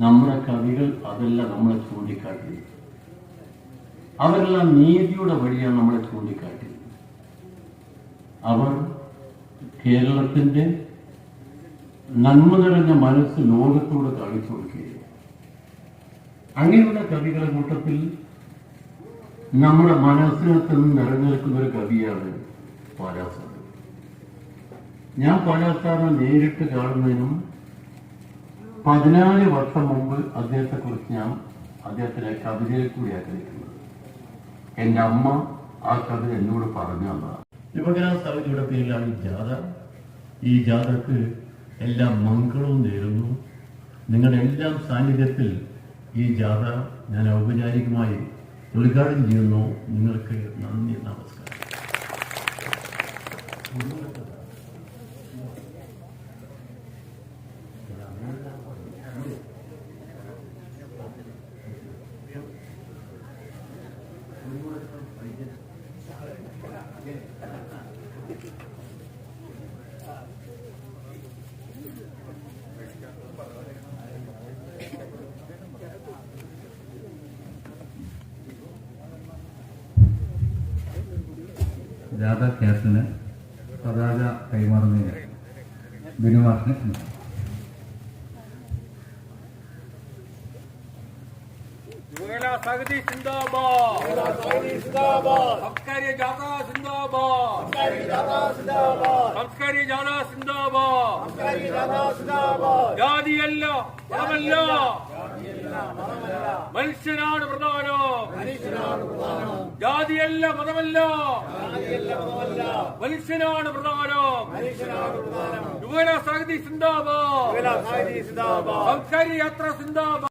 നമ്മുടെ കവികൾ അതെല്ലാം നമ്മളെ ചൂണ്ടിക്കാട്ടി അവരെല്ലാം നീതിയുടെ വഴിയാണ് നമ്മളെ ചൂണ്ടിക്കാട്ടി അവർ കേരളത്തിന്റെ നന്മ നിറഞ്ഞ മനസ്സ് ലോകത്തോട് കാണിച്ചു കൊടുക്കുകയാണ് അങ്ങനെയുള്ള കവികളുടെ കൂട്ടത്തിൽ നമ്മുടെ മനസ്സിനകത്ത് നിന്ന് നിറഞ്ഞു നിൽക്കുന്ന ഒരു കവിയാണ് പാലാസാർ ഞാൻ പാലാസാറിനെ നേരിട്ട് കാണുന്നതിനും പതിനാല് വർഷം മുമ്പ് അദ്ദേഹത്തെ കുറിച്ച് ഞാൻ അദ്ദേഹത്തിന്റെ കവിതയിൽ കൂടി ആഗ്രഹിക്കുന്നത്. എന്റെ അമ്മ ആ കവിത എന്നോട് പറഞ്ഞു തന്നതാണ്. യുവകലാ സമിതിയുടെ പേരിലാണ് ഈ ജാഥ. ഈ ജാഥക്ക് എല്ലാ മംഗളവും നേരുന്നു. നിങ്ങളുടെ എല്ലാം സാന്നിധ്യത്തിൽ ഈ ജാഥ ഞാൻ ഔപചാരികമായി ഉദ്ഘാടനം ചെയ്യുന്നു. നിങ്ങൾക്ക് നന്ദി നമസ്കാരം. ജാഥ ക്യാപ്റ്റന് പതാക കൈമാറുന്നതിന് ജാഥ ജാഥ സിന്ദാബാദ്. ജാതിയല്ല മതമല്ല. മനുഷ്യനാണ് പ്രധാനം. ജാതിയല്ല മതമല്ല. മനുഷ്യനാണ് പ്രധാനം. യുവന സാഹിതി സിന്ദാബാദ്. സംസാരി യാത്ര സിന്ദാബാദ്.